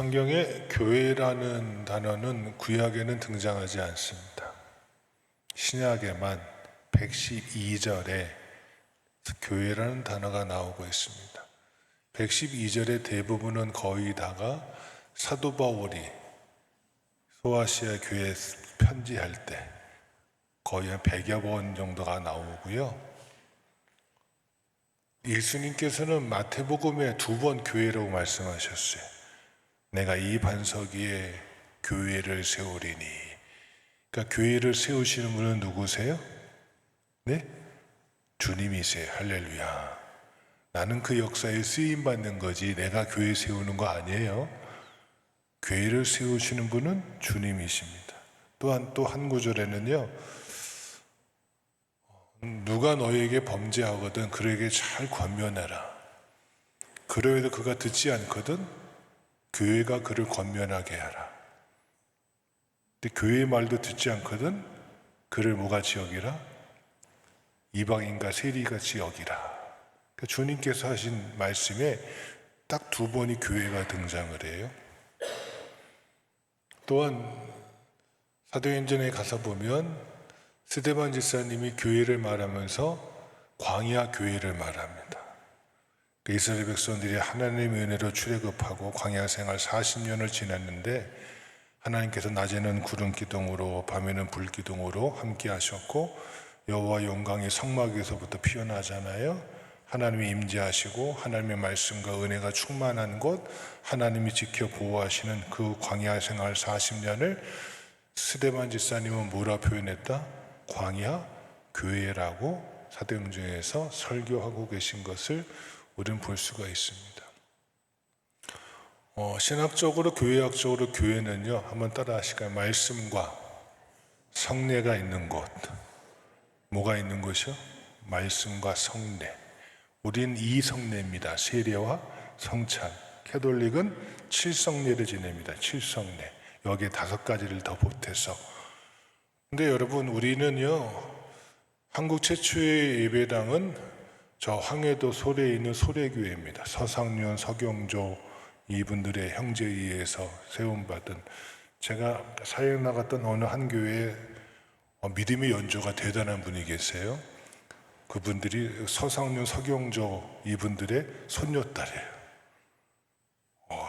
성경에 교회라는 단어는 구약에는 등장하지 않습니다. 신약에만 112절에 교회라는 단어가 나오고 있습니다. 112절의 대부분은 거의 다가 사도 바울이 소아시아 교회 편지할 때 거의 한 100여 번 정도가 나오고요. 예수님께서는 마태복음에 두 번 교회라고 말씀하셨어요. 내가 이 반석 위에 교회를 세우리니. 그러니까 교회를 세우시는 분은 누구세요? 네? 주님이세요. 할렐루야. 나는 그 역사에 쓰임 받는 거지 내가 교회 세우는 거 아니에요. 교회를 세우시는 분은 주님이십니다. 또한 또 한 구절에는요. 누가 너에게 범죄하거든 그에게 잘 권면해라. 그러해도 그가 듣지 않거든 교회가 그를 권면하게 하라. 근데 교회의 말도 듣지 않거든 그를 뭐같이 여기라? 이방인과 세리같이 여기라. 그러니까 주님께서 하신 말씀에 딱 두 번이 교회가 등장을 해요. 또한 사도행전에 가서 보면 스데반 지사님이 교회를 말하면서 광야 교회를 말합니다. 그 이스라엘 백성들이 하나님의 은혜로 출애굽하고 광야 생활 40년을 지났는데 하나님께서 낮에는 구름 기둥으로 밤에는 불 기둥으로 함께 하셨고 여호와 영광이 성막에서부터 피어나잖아요. 하나님이 임재하시고 하나님의 말씀과 은혜가 충만한 곳 하나님이 지켜 보호하시는 그 광야 생활 40년을 스데반 지사님은 뭐라 표현했다? 광야 교회라고 사도행전에서 설교하고 계신 것을 우리는 볼 수가 있습니다. 어, 신학적으로 교회학적으로 교회는요 한번 따라하실까요? 말씀과 성례가 있는 곳. 뭐가 있는 곳이요? 말씀과 성례. 우린 이성례입니다. 세례와 성찬. 캐톨릭은 칠성례를 지냅니다. 칠성례. 여기에 다섯 가지를 더 보태서. 근데 여러분 우리는요 한국 최초의 예배당은 저 황해도 소래에 있는 소래교회입니다. 서상윤, 서경조 이분들의 형제에 의해서 세움받은 제가 사역 나갔던 어느 한 교회에 어, 믿음의 연조가 대단한 분이 계세요. 그분들이 서상윤, 서경조 이분들의 손녀딸이에요. 어,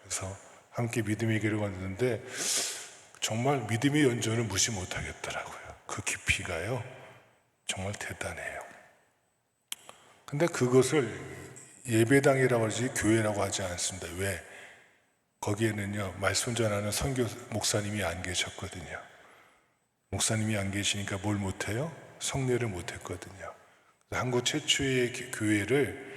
그래서 함께 믿음의 길을 걷는데 정말 믿음의 연전을 무시 못하겠더라고요. 그 깊이가요. 정말 대단해요. 근데 그것을 예배당이라고 하지 교회라고 하지 않습니다. 왜? 거기에는요, 말씀 전하는 선교 목사님이 안 계셨거든요. 목사님이 안 계시니까 뭘 못해요? 성례를 못했거든요. 한국 최초의 교회를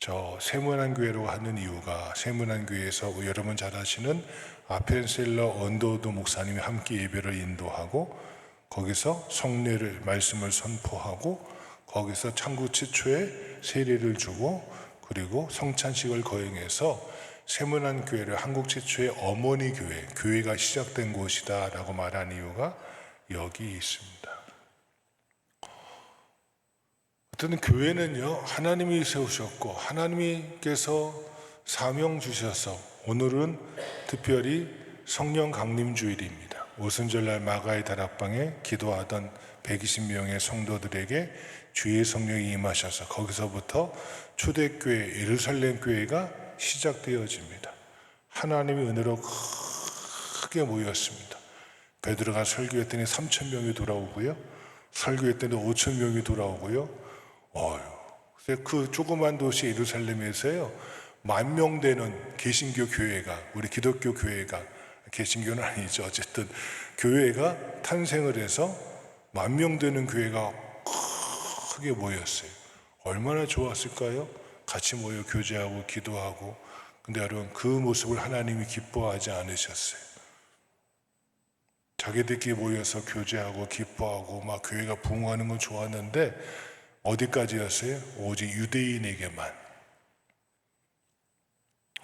저 세문안 교회로 하는 이유가 세문안 교회에서 여러분 잘 아시는 아펜셀러 언더도 목사님이 함께 예배를 인도하고 거기서 성례를 말씀을 선포하고 거기서 창구 최초의 세례를 주고 그리고 성찬식을 거행해서 세문안 교회를 한국 최초의 어머니 교회, 교회가 시작된 곳이다라고 말한 이유가 여기 있습니다. 어떤 교회는요, 하나님이 세우셨고, 하나님께서 사명 주셔서 오늘은 특별히 성령 강림 주일입니다. 오순절날 마가의 다락방에 기도하던 120명의 성도들에게 주의 성령이 임하셔서 거기서부터 초대교회 예루살렘 교회가 시작되어집니다. 하나님의 은혜로 크게 모였습니다. 베드로가 설교했더니 3천 명이 돌아오고요. 설교했더니 5천 명이 돌아오고요. 어휴, 그 조그만 도시 예루살렘에서요, 만 명 되는 개신교 교회가, 우리 기독교 교회가, 개신교는 아니죠. 어쨌든, 교회가 탄생을 해서 만 명 되는 교회가 크게 모였어요. 얼마나 좋았을까요? 같이 모여 교제하고 기도하고. 근데 여러분, 그 모습을 하나님이 기뻐하지 않으셨어요. 자기들끼리 모여서 교제하고 기뻐하고 막 교회가 부흥하는 건 좋았는데 어디까지였어요? 오직 유대인에게만.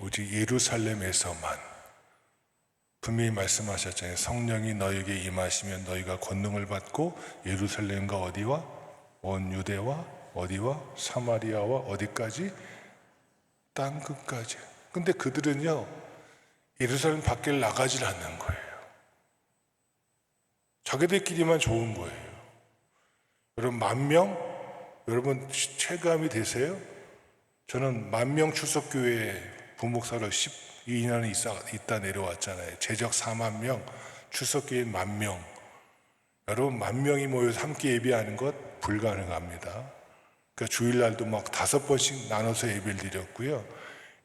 오직 예루살렘에서만. 분명히 말씀하셨잖아요. 성령이 너에게 임하시면 너희가 권능을 받고 예루살렘과 어디와 온 유대와 어디와 사마리아와 어디까지 땅 끝까지. 근데 그들은요 예루살렘 밖을 나가질 않는 거예요. 자기들끼리만 좋은 거예요. 여러분 만 명? 여러분 체감이 되세요? 저는 만명 추석교회 부목사로 12년 있다, 있다 내려왔잖아요. 제적 4만 명, 추석교회 만 명. 여러분 만 명이 모여서 함께 예배하는 것 불가능합니다. 그러니까 주일날도 막 다섯 번씩 나눠서 예배를 드렸고요.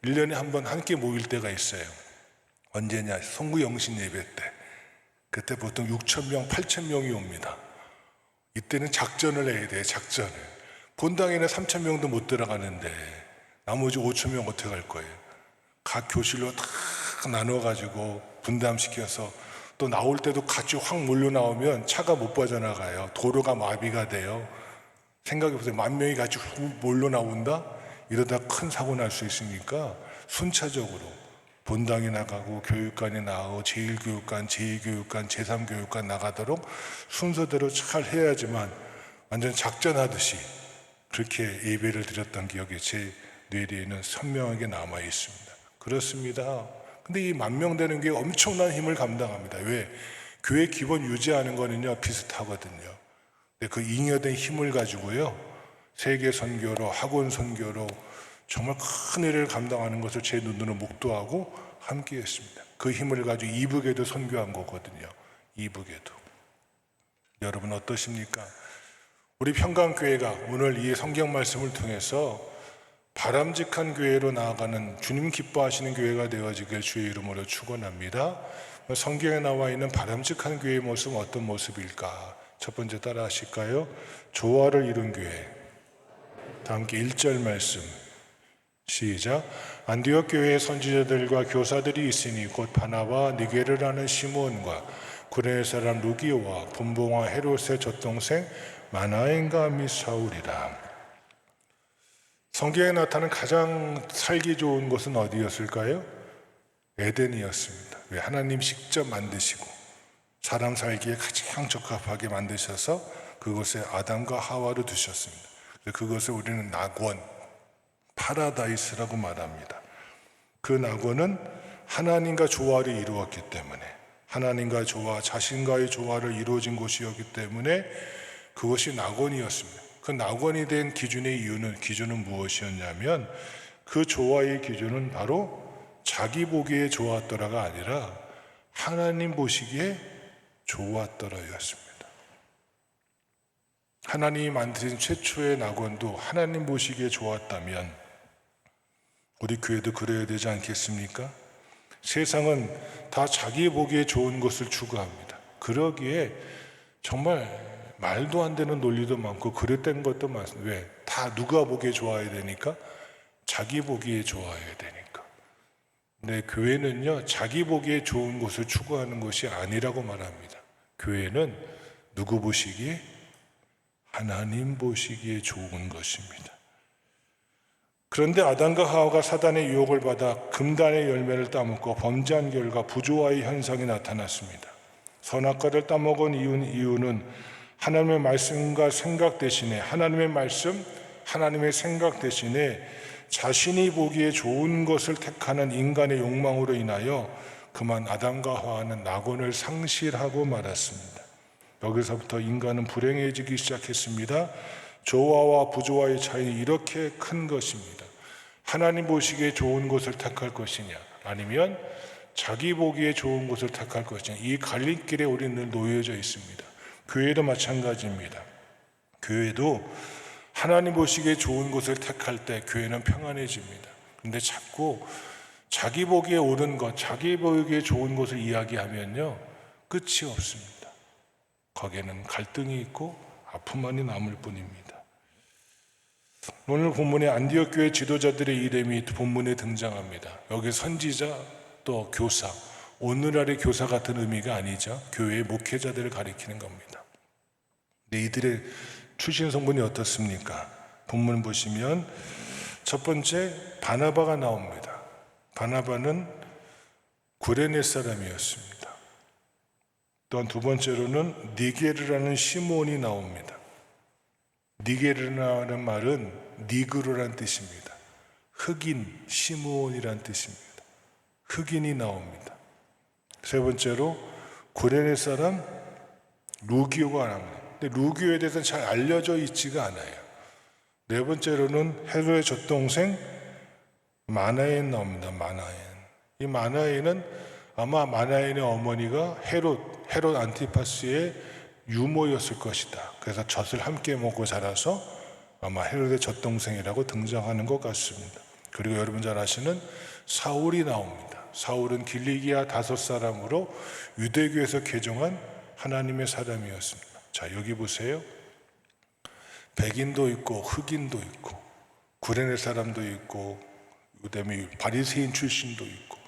1년에 한 번 함께 모일 때가 있어요. 언제냐? 송구 영신 예배 때. 그때 보통 6천 명, 8천 명이 옵니다. 이때는 작전을 해야 돼요. 작전을. 본당에는 3천 명도 못 들어가는데 나머지 5천 명 어떻게 할 거예요? 각 교실로 다 나눠가지고 분담시켜서 또 나올 때도 같이 확 몰려 나오면 차가 못 빠져나가요. 도로가 마비가 돼요. 생각해 보세요. 만 명이 같이 훅 몰려 나온다? 이러다 큰 사고 날 수 있으니까 순차적으로 본당에 나가고 교육관에 나가고 제1교육관, 제2교육관, 제3교육관 나가도록 순서대로 잘 해야지만 완전 작전하듯이 그렇게 예배를 드렸던 기억이 제 뇌리에는 선명하게 남아 있습니다. 그렇습니다. 근데 이 만 명 되는 게 엄청난 힘을 감당합니다. 왜? 교회 기본 유지하는 거는요 비슷하거든요. 근데 그 잉여된 힘을 가지고요 세계 선교로 학원 선교로 정말 큰 일을 감당하는 것을 제 눈으로 목도하고 함께 했습니다. 그 힘을 가지고 이북에도 선교한 거거든요. 이북에도 여러분 어떠십니까? 우리 평강교회가 오늘 이 성경 말씀을 통해서 바람직한 교회로 나아가는 주님 기뻐하시는 교회가 되어지길 주의 이름으로 축원합니다. 성경에 나와 있는 바람직한 교회의 모습은 어떤 모습일까? 첫 번째 따라 하실까요? 조화를 이룬 교회. 다 함께 1절 말씀. 시작. 안디옥 교회의 선지자들과 교사들이 있으니 곧 바나바 니게르라는 시몬과 구레의 사람 루기오와 분봉와 헤롯의 젖동생 마나엔가 및 사울이라. 성경에 나타난 가장 살기 좋은 곳은 어디였을까요? 에덴이었습니다. 왜 하나님 직접 만드시고 사람 살기에 가장 적합하게 만드셔서 그곳에 아담과 하와를 두셨습니다. 그것을 우리는 낙원, 파라다이스라고 말합니다. 그 낙원은 하나님과 조화를 이루었기 때문에 하나님과 조화, 자신과의 조화를 이루어진 곳이었기 때문에 그것이 낙원이었습니다. 그 낙원이 된 기준의 이유는 기준은 무엇이었냐면 그 조화의 기준은 바로 자기 보기에 좋았더라가 아니라 하나님 보시기에 좋았더라였습니다. 하나님이 만드신 최초의 낙원도 하나님 보시기에 좋았다면 우리 교회도 그래야 되지 않겠습니까? 세상은 다 자기 보기에 좋은 것을 추구합니다. 그러기에 정말 말도 안 되는 논리도 많고 그릇된 것도 많습니다. 왜? 다 누가 보기에 좋아야 되니까? 자기 보기에 좋아야 되니까. 근데 교회는요, 자기 보기에 좋은 것을 추구하는 것이 아니라고 말합니다. 교회는 누구 보시기에? 하나님 보시기에 좋은 것입니다. 그런데 아담과 하와가 사단의 유혹을 받아 금단의 열매를 따먹고 범죄한 결과 부조화의 현상이 나타났습니다. 선악과를 따먹은 이유는 하나님의 말씀과 생각 대신에 하나님의 말씀, 하나님의 생각 대신에 자신이 보기에 좋은 것을 택하는 인간의 욕망으로 인하여 그만 아담과 하와는 낙원을 상실하고 말았습니다. 여기서부터 인간은 불행해지기 시작했습니다. 조화와 부조화의 차이는 이렇게 큰 것입니다. 하나님 보시기에 좋은 것을 택할 것이냐, 아니면 자기 보기에 좋은 것을 택할 것이냐, 이 갈림길에 우리는 늘 놓여져 있습니다. 교회도 마찬가지입니다. 교회도 하나님 보시기에 좋은 것을 택할 때 교회는 평안해집니다. 근데 자꾸 자기 보기에 옳은 것, 자기 보기에 좋은 것을 이야기하면요, 끝이 없습니다. 거기에는 갈등이 있고 아픔만이 남을 뿐입니다. 오늘 본문에 안디옥 교회 지도자들의 이름이 본문에 등장합니다. 여기 선지자 또 교사, 오늘날의 교사 같은 의미가 아니죠. 교회의 목회자들을 가리키는 겁니다. 근데 이들의 출신 성분이 어떻습니까? 본문 보시면 첫 번째 바나바가 나옵니다. 바나바는 구레네 사람이었습니다. 또한 두 번째로는 니게르라는 시몬이 나옵니다. 니게르라는 말은 니그로란 뜻입니다. 흑인, 시몬이란 뜻입니다. 흑인이 나옵니다. 세 번째로 구레네 사람 루기오가 나옵니다. 근데 루기오에 대해서는 잘 알려져 있지가 않아요. 네 번째로는 헤로의 젖동생 마나엔 나옵니다. 마나엔. 이 마나엔은 아마 마나엔의 어머니가 헤롯 헤롯 안티파스의 유모였을 것이다. 그래서 젖을 함께 먹고 자라서 아마 헤롯의 젖동생이라고 등장하는 것 같습니다. 그리고 여러분 잘 아시는 사울이 나옵니다. 사울은 길리기아 다섯 사람으로 유대교에서 개종한 하나님의 사람이었습니다. 자, 여기 보세요. 백인도 있고 흑인도 있고 구레네 사람도 있고 그다음에 바리새인 출신도 있고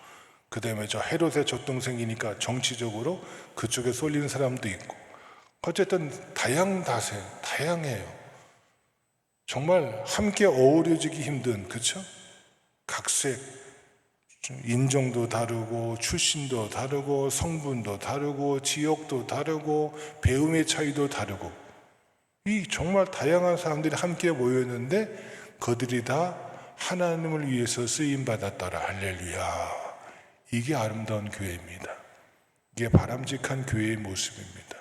그다음에 저 헤롯의 젖동생이니까 정치적으로 그쪽에 쏠리는 사람도 있고 어쨌든 다양다세 다양해요. 정말 함께 어우러지기 힘든 그쵸? 각색 인종도 다르고 출신도 다르고 성분도 다르고 지역도 다르고 배움의 차이도 다르고 이 정말 다양한 사람들이 함께 모였는데 그들이 다 하나님을 위해서 쓰임 받았더라 할렐루야 이게 아름다운 교회입니다 이게 바람직한 교회의 모습입니다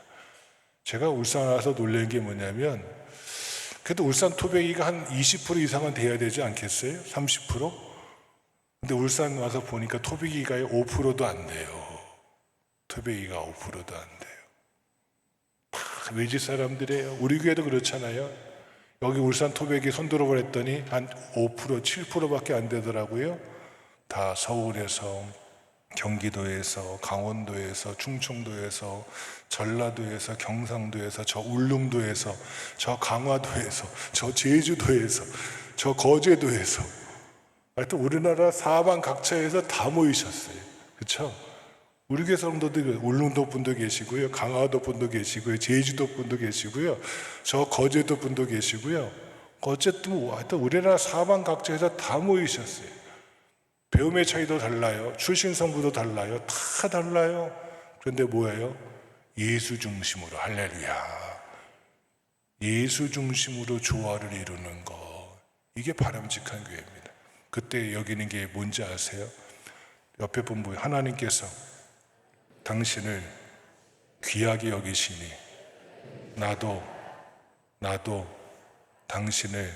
제가 울산 와서 놀란 게 뭐냐면 그래도 울산 토백이가 한 20% 이상은 돼야 되지 않겠어요? 30%? 근데 울산 와서 보니까 토백이가 5%도 안 돼요. 토백이가 5%도 안 돼요. 다 외지 사람들이에요. 우리 교회도 그렇잖아요. 여기 울산 토백이 손들어 버렸더니 한 5%, 7%밖에 안 되더라고요. 다 서울에서 경기도에서 강원도에서 충청도에서 전라도에서 경상도에서 저 울릉도에서 저 강화도에서 저 제주도에서 저 거제도에서 하여튼 우리나라 사방 각처에서 다 모이셨어요. 그렇죠? 우리 교회 성도들 울릉도 분도 계시고요. 강화도 분도 계시고요. 제주도 분도 계시고요. 저 거제도 분도 계시고요. 어쨌든 뭐 하여튼 우리나라 사방 각처에서 다 모이셨어요. 배움의 차이도 달라요. 출신 성부도 달라요. 다 달라요. 그런데 뭐예요? 예수 중심으로 할렐루야. 예수 중심으로 조화를 이루는 것. 이게 바람직한 교회입니다. 그때 여기는 게 뭔지 아세요? 옆에 분부 하나님께서 당신을 귀하게 여기시니 나도 나도 당신을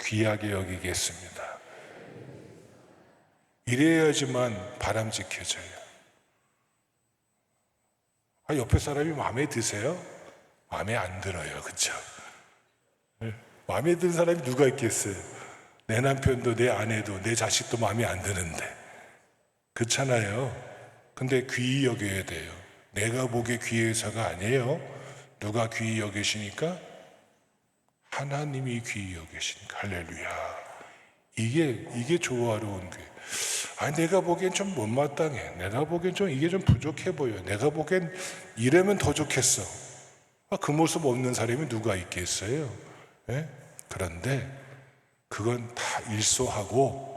귀하게 여기겠습니다. 이래야지만 바람직해져요. 아, 옆에 사람이 마음에 드세요? 마음에 안 들어요. 그쵸? 네. 마음에 드는 사람이 누가 있겠어요? 내 남편도 내 아내도 내 자식도 마음에 안 드는데. 그렇잖아요. 근데 귀히 여겨야 돼요. 내가 보기에 귀해서가 아니에요. 누가 귀히 여기시니까? 하나님이 귀히 여기시니까. 할렐루야. 이게, 이게 조화로운 교회. 아, 내가 보기엔 좀 못마땅해. 내가 보기엔 좀 이게 좀 부족해 보여. 내가 보기엔 이러면 더 좋겠어. 아, 그 모습 없는 사람이 누가 있겠어요? 예? 그런데 그건 다 일소하고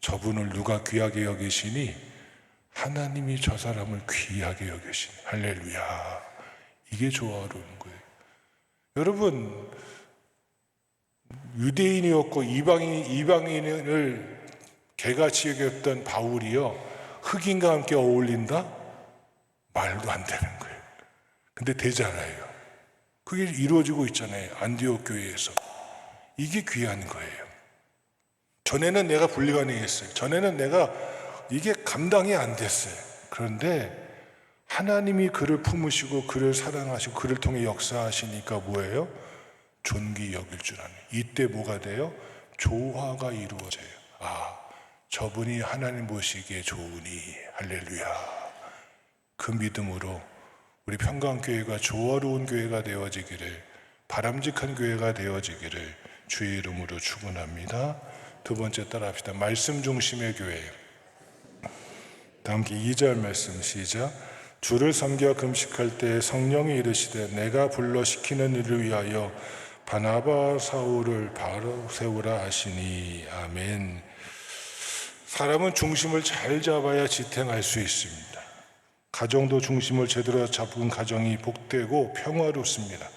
저분을 누가 귀하게 여기시니 하나님이 저 사람을 귀하게 여기시니 할렐루야. 이게 조화로운 거예요. 여러분 유대인이었고 이방인 이방인을 개같이 여겼던 바울이요 흑인과 함께 어울린다 말도 안 되는 거예요. 근데 되잖아요. 그게 이루어지고 있잖아요. 안디옥 교회에서 이게 귀한 거예요. 전에는 내가 불가능했어요. 전에는 내가 이게 감당이 안 됐어요. 그런데 하나님이 그를 품으시고 그를 사랑하시고 그를 통해 역사하시니까 뭐예요? 존귀 여길 줄 아는. 이때 뭐가 돼요? 조화가 이루어져요. 아, 저분이 하나님 보시기에 좋으니 할렐루야. 그 믿음으로 우리 평강교회가 조화로운 교회가 되어지기를 바람직한 교회가 되어지기를 주의 이름으로 축원합니다. 두 번째 따라 합시다. 말씀 중심의 교회. 다 함께 2절 말씀 시작. 주를 섬겨 금식할 때 성령이 이르시되 내가 불러 시키는 일을 위하여 바나바 사울을 바로 세우라 하시니 아멘. 사람은 중심을 잘 잡아야 지탱할 수 있습니다. 가정도 중심을 제대로 잡은 가정이 복되고 평화롭습니다.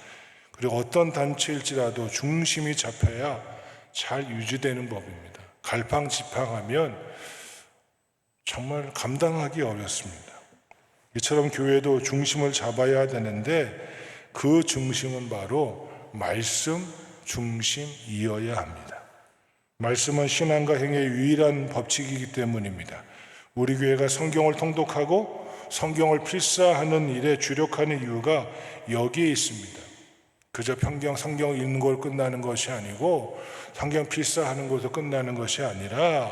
그리고 어떤 단체일지라도 중심이 잡혀야 잘 유지되는 법입니다. 갈팡지팡하면 정말 감당하기 어렵습니다. 이처럼 교회도 중심을 잡아야 되는데 그 중심은 바로 말씀 중심이어야 합니다. 말씀은 신앙과 행의 유일한 법칙이기 때문입니다. 우리 교회가 성경을 통독하고 성경을 필사하는 일에 주력하는 이유가 여기에 있습니다. 그저 평경 성경을 읽는 걸 끝나는 것이 아니고 성경 필사하는 것으로 끝나는 것이 아니라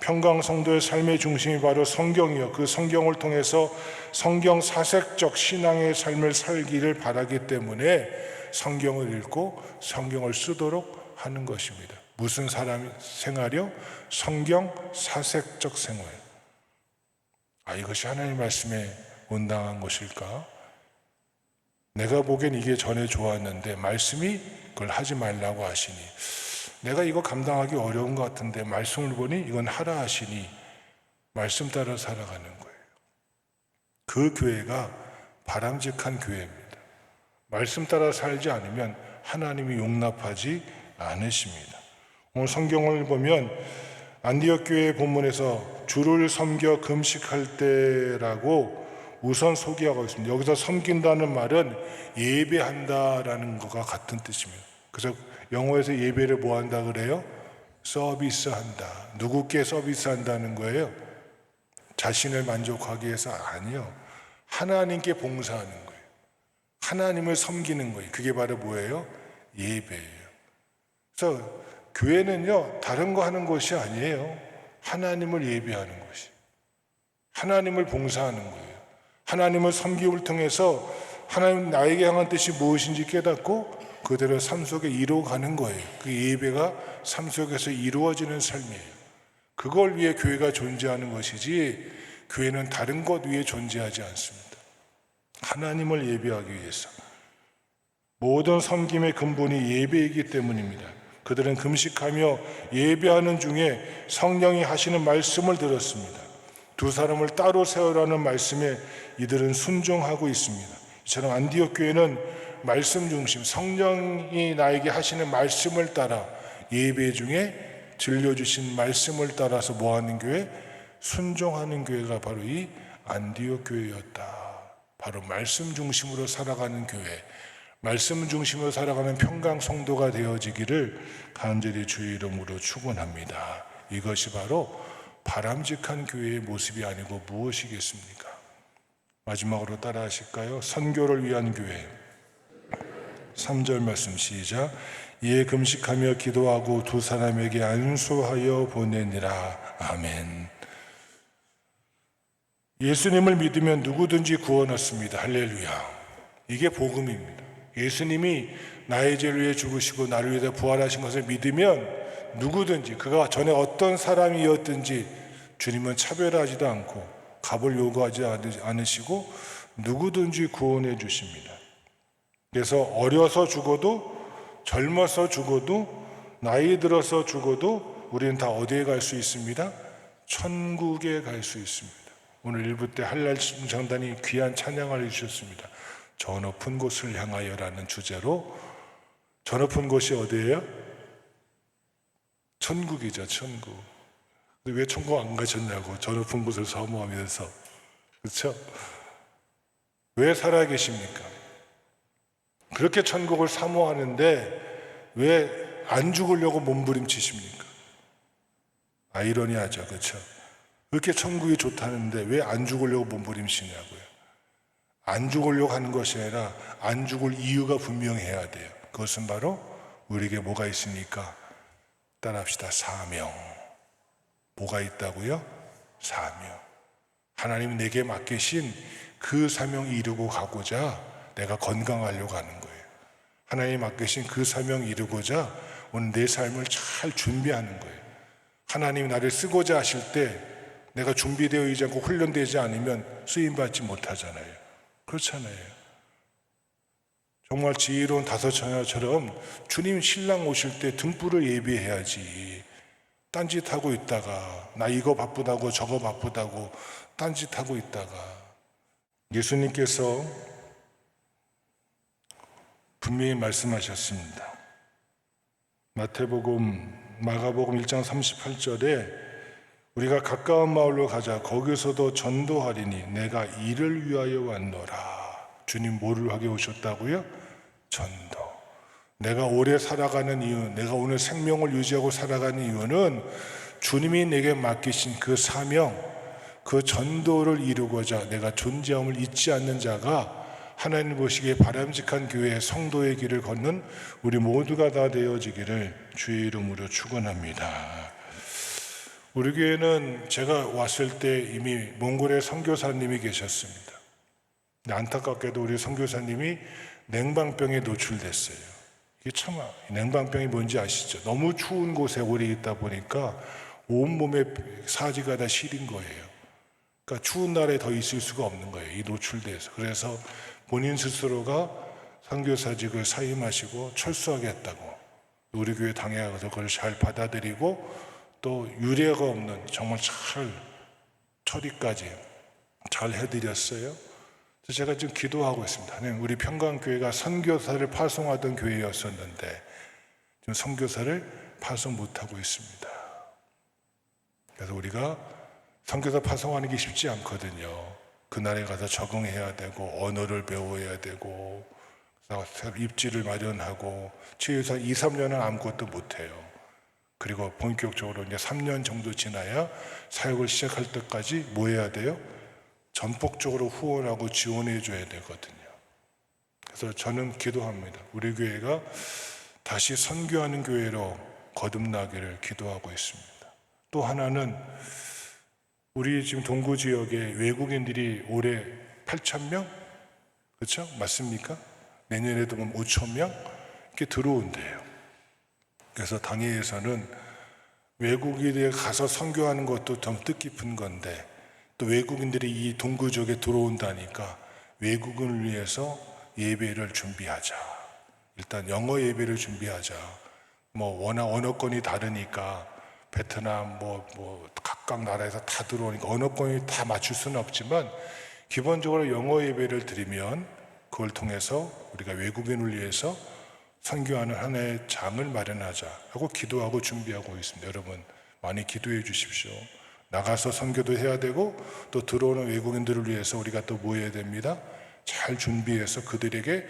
평강 성도의 삶의 중심이 바로 성경이요. 그 성경을 통해서 성경 사색적 신앙의 삶을 살기를 바라기 때문에 성경을 읽고 성경을 쓰도록 하는 것입니다. 무슨 사람 생활이요? 성경 사색적 생활. 아, 이것이 하나님 말씀에 온당한 것일까? 내가 보기엔 이게 전에 좋았는데 말씀이 그걸 하지 말라고 하시니 내가 이거 감당하기 어려운 것 같은데 말씀을 보니 이건 하라 하시니 말씀 따라 살아가는 거예요. 그 교회가 바람직한 교회입니다. 말씀 따라 살지 않으면 하나님이 용납하지 않으십니다. 오늘 성경을 보면 안디옥 교회 본문에서 주를 섬겨 금식할 때라고 우선 소개하고 있습니다. 여기서 섬긴다는 말은 예배한다라는 것과 같은 뜻입니다. 그래서 영어에서 예배를 뭐 한다 그래요? 서비스 한다. 누구께 서비스 한다는 거예요? 자신을 만족하기 위해서 아니요. 하나님께 봉사하는 거예요. 하나님을 섬기는 거예요. 그게 바로 뭐예요? 예배예요. 그래서 교회는요, 다른 거 하는 것이 아니에요. 하나님을 예배하는 것이. 하나님을 봉사하는 거예요. 하나님을 섬김을 통해서 하나님 나에게 향한 뜻이 무엇인지 깨닫고 그대로 삶 속에 이루어가는 거예요. 그 예배가 삶 속에서 이루어지는 삶이에요. 그걸 위해 교회가 존재하는 것이지 교회는 다른 것 위에 존재하지 않습니다. 하나님을 예배하기 위해서 모든 섬김의 근본이 예배이기 때문입니다. 그들은 금식하며 예배하는 중에 성령이 하시는 말씀을 들었습니다. 두 사람을 따로 세우라는 말씀에 이들은 순종하고 있습니다. 이처럼 안디옥 교회는 말씀 중심, 성령이 나에게 하시는 말씀을 따라 예배 중에 들려주신 말씀을 따라서 뭐하는 교회? 순종하는 교회가 바로 이 안디옥 교회였다. 바로 말씀 중심으로 살아가는 교회, 말씀 중심으로 살아가는 평강 성도가 되어지기를 간절히 주의 이름으로 축원합니다. 이것이 바로 바람직한 교회의 모습이 아니고 무엇이겠습니까? 마지막으로 따라 하실까요? 선교를 위한 교회. 3절 말씀 시작. 이에 금식하며 기도하고 두 사람에게 안수하여 보내니라. 아멘. 예수님을 믿으면 누구든지 구원 얻습니다. 할렐루야. 이게 복음입니다. 예수님이 나의 죄를 위해 죽으시고 나를 위해 부활하신 것을 믿으면 누구든지 그가 전에 어떤 사람이었든지 주님은 차별하지도 않고 값을 요구하지 않으시고 누구든지 구원해 주십니다. 그래서 어려서 죽어도 젊어서 죽어도 나이 들어서 죽어도 우리는 다 어디에 갈 수 있습니다? 천국에 갈 수 있습니다. 오늘 일부 때 할랄 장단이 귀한 찬양을 해주셨습니다. 저 높은 곳을 향하여라는 주제로 저 높은 곳이 어디예요? 천국이죠, 천국. 왜 천국 안 가셨냐고, 저 높은 곳을 사모하면서. 그렇죠? 왜 살아 계십니까? 그렇게 천국을 사모하는데 왜 안 죽으려고 몸부림치십니까? 아이러니하죠, 그렇죠? 그렇게 천국이 좋다는데 왜 안 죽으려고 몸부림치냐고요. 안 죽으려고 하는 것이 아니라 안 죽을 이유가 분명해야 돼요. 그것은 바로 우리에게 뭐가 있습니까? 따라합시다. 사명. 뭐가 있다고요? 사명. 하나님 내게 맡기신 그 사명 이루고 가고자 내가 건강하려고 하는 거예요. 하나님 맡기신 그 사명 이루고자 오늘 내 삶을 잘 준비하는 거예요. 하나님이 나를 쓰고자 하실 때 내가 준비되어 있지 않고 훈련되지 않으면 쓰임받지 못하잖아요. 그렇잖아요. 정말 지혜로운 다섯 처녀처럼 주님 신랑 오실 때 등불을 예비해야지. 딴짓하고 있다가 나 이거 바쁘다고 저거 바쁘다고 딴짓하고 있다가 예수님께서 분명히 말씀하셨습니다. 마태복음, 마가복음 1장 38절에 우리가 가까운 마을로 가자. 거기서도 전도하리니 내가 이를 위하여 왔노라. 주님 뭐를 하게 오셨다고요? 전도. 내가 오래 살아가는 이유, 내가 오늘 생명을 유지하고 살아가는 이유는 주님이 내게 맡기신 그 사명, 그 전도를 이루고자 내가 존재함을 잊지 않는 자가 하나님 보시기에 바람직한 교회의 성도의 길을 걷는 우리 모두가 다 되어지기를 주의 이름으로 축원합니다. 우리 교회는 제가 왔을 때 이미 몽골에 선교사님이 계셨습니다. 안타깝게도 우리 선교사님이 냉방병에 노출됐어요. 이게 참 냉방병이 뭔지 아시죠? 너무 추운 곳에 오래 있다 보니까 온몸에 사지가 다 시린 거예요. 그러니까 추운 날에 더 있을 수가 없는 거예요. 이 노출돼서. 그래서 본인 스스로가 선교사직을 사임하시고 철수하겠다고 우리 교회 당에 가서 그걸 잘 받아들이고 또 유례가 없는 정말 잘 처리까지 잘 해드렸어요. 제가 지금 기도하고 있습니다. 하나님, 우리 평강교회가 선교사를 파송하던 교회였었는데 지금 선교사를 파송 못하고 있습니다. 그래서 우리가 선교사 파송하는 게 쉽지 않거든요. 그날에 가서 적응해야 되고 언어를 배워야 되고 입지를 마련하고 최소한 2, 3년은 아무것도 못해요. 그리고 본격적으로 이제 3년 정도 지나야 사역을 시작할 때까지 뭐 해야 돼요? 전폭적으로 후원하고 지원해 줘야 되거든요. 그래서 저는 기도합니다. 우리 교회가 다시 선교하는 교회로 거듭나기를 기도하고 있습니다. 또 하나는 우리 지금 동구 지역에 외국인들이 올해 8천 명, 그렇죠? 맞습니까? 내년에도 보면 5천 명 이렇게 들어온대요. 그래서 당회에서는 외국인에 가서 선교하는 것도 좀 뜻깊은 건데 또 외국인들이 이 동구 지역에 들어온다니까 외국인을 위해서 예배를 준비하자. 일단 영어 예배를 준비하자. 뭐 워낙 언어권이 다르니까 베트남 뭐, 뭐 각각 나라에서 다 들어오니까 언어권이 다 맞출 수는 없지만 기본적으로 영어 예배를 드리면 그걸 통해서 우리가 외국인을 위해서 선교하는 하나의 장을 마련하자 하고 기도하고 준비하고 있습니다. 여러분 많이 기도해 주십시오. 나가서 선교도 해야 되고 또 들어오는 외국인들을 위해서 우리가 또 뭐 해야 됩니다. 잘 준비해서 그들에게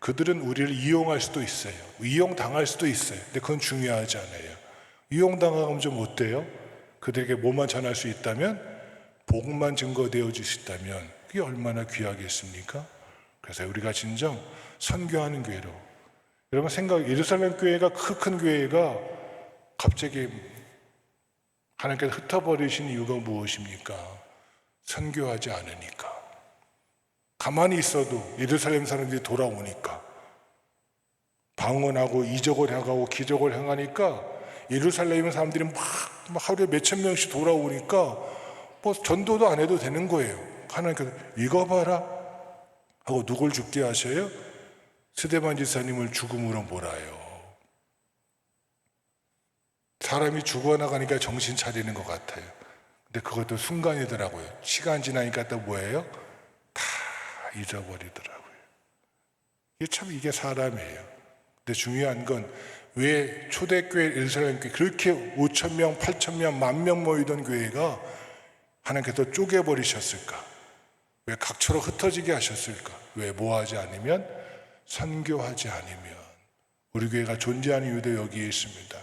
그들은 우리를 이용할 수도 있어요. 이용 당할 수도 있어요. 근데 그건 중요하지 않아요. 이용당하면 좀 어때요? 그들에게 뭐만 전할 수 있다면 복만 증거되어 주시다면 그게 얼마나 귀하겠습니까? 그래서 우리가 진정 선교하는 교회로 여러분 생각 예루살렘 교회가 크 큰 교회가 갑자기 하나님께서 흩어버리신 이유가 무엇입니까? 선교하지 않으니까 가만히 있어도 예루살렘 사람들이 돌아오니까 방언하고 이적을 행하고 기적을 행하니까 예루살렘 사람들이 막, 막 하루에 몇천 명씩 돌아오니까 뭐 전도도 안 해도 되는 거예요. 하나님께서 이거 봐라 하고 누굴 죽게 하셔요? 스데반 지사님을 죽음으로 몰아요. 사람이 죽어나가니까 정신 차리는 것 같아요. 근데 그것도 순간이더라고요. 시간 지나니까 또 뭐예요? 다 잊어버리더라고요. 이게 참 이게 사람이에요. 근데 중요한 건 왜 초대교회 예루살렘 교회 그렇게 5천 명, 8천 명, 만 명 모이던 교회가 하나님께서 쪼개버리셨을까? 왜 각처로 흩어지게 하셨을까? 왜 뭐하지 않으면 선교하지 않으면 우리 교회가 존재하는 이유도 여기에 있습니다.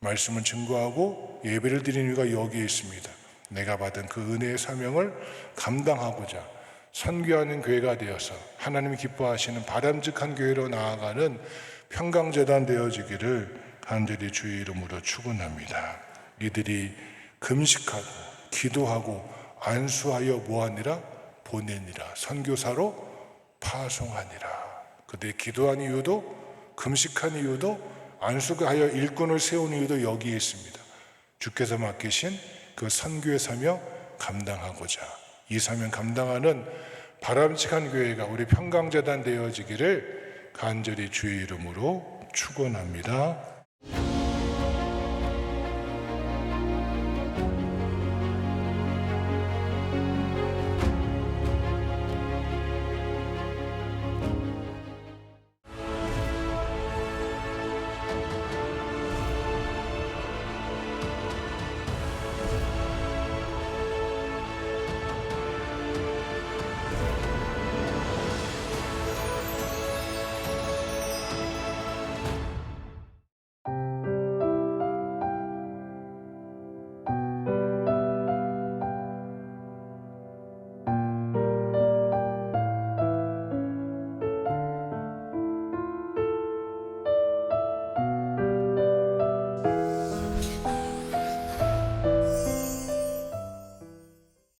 말씀을 증거하고 예배를 드리는 이유가 여기에 있습니다. 내가 받은 그 은혜의 사명을 감당하고자 선교하는 교회가 되어서 하나님이 기뻐하시는 바람직한 교회로 나아가는 평강재단 되어지기를 간절히 주의 이름으로 축원합니다. 이들이 금식하고 기도하고 안수하여 뭐하니라 보내니라 선교사로 파송하니라. 그들이 기도한 이유도 금식한 이유도 안수하여 일꾼을 세운 이유도 여기에 있습니다. 주께서 맡기신 그 선교의 사명 감당하고자 이 사명 감당하는 바람직한 교회가 우리 평강재단 되어지기를 간절히 주의 이름으로 축원합니다.